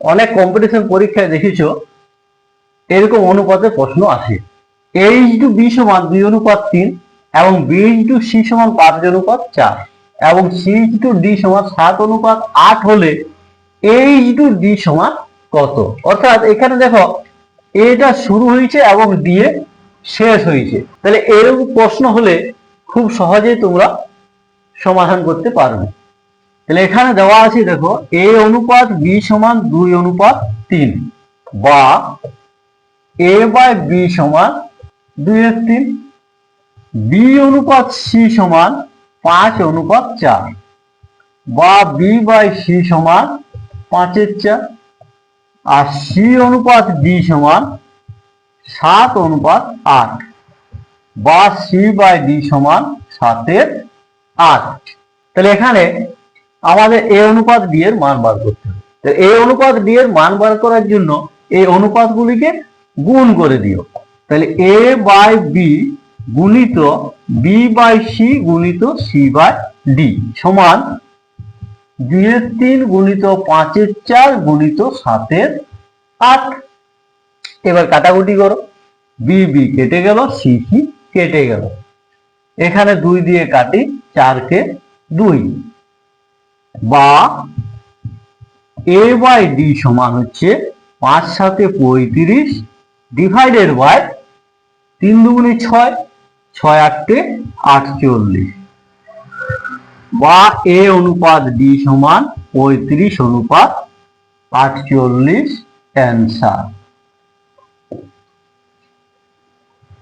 অনেক কম্পিটিশন পরীক্ষায় দেখেছ, এরকম অনুপাতে প্রশ্ন আসে এইচ টু বি সমান দুই অনুপাত তিন এবং বি টু সি সমান পাঁচ অনুপাত চার এবং সি টু ডি সমান সাত অনুপাত আট হলে এইচ টু ডি সমান কত? অর্থাৎ এখানে দেখো, এটা শুরু হয়েছে এবং ডি এ শেষ হয়েছে। তাহলে এরকম প্রশ্ন হলে খুব সহজেই তোমরা সমাধান করতে পারবে। তাহলে এখানে দেওয়া আছে, দেখো এ অনুপাত বি সমান দুই অনুপাত তিন বা এ বাই বি সমান দুই এর তিন বি অনুপাত সি সমান পাঁচ অনুপাত চার বা বি বাই সি সমান পাঁচের চার আর সি অনুপাত বি সমান সাত অনুপাত আট বা সি বাই ডি সমান সাতের আট। তাহলে এখানে আমাদের এ অনুপাত ডি এর মান বার করতে হবে। তো এ অনুপাত ডি এর মান বার করার জন্য এই অনুপাতগুলিকে গুণ করে দিও। তাহলে এ বাই বি গুণিত বি বাই সি গুণিত সি বাই ডি সমান দুইয়ের তিন গুণিত পাঁচের চার গুণিত সাতের আট। এবার কাটাকুটি করো। বি বি কেটে গেল সি সি কেটে গেল। এখানে দুই দিয়ে কাটি, চারকে দুই। বা এ বাই ডি সমান হচ্ছে পাঁচ সাথে পঁয়ত্রিশ ডিভাইডেড বাই তিন দুগুণে ছয় ছয় আটটে আটচল্লিশ। বা এ অনুপাত ডি সমান পঁয়ত্রিশ অনুপাত আটচল্লিশ অ্যান্সার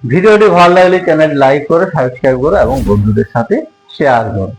ভিডিওটি ভালো লাগলে চ্যানেল লাইক করে সাবস্ক্রাইব করো এবং বন্ধুদের সাথে শেয়ার করো।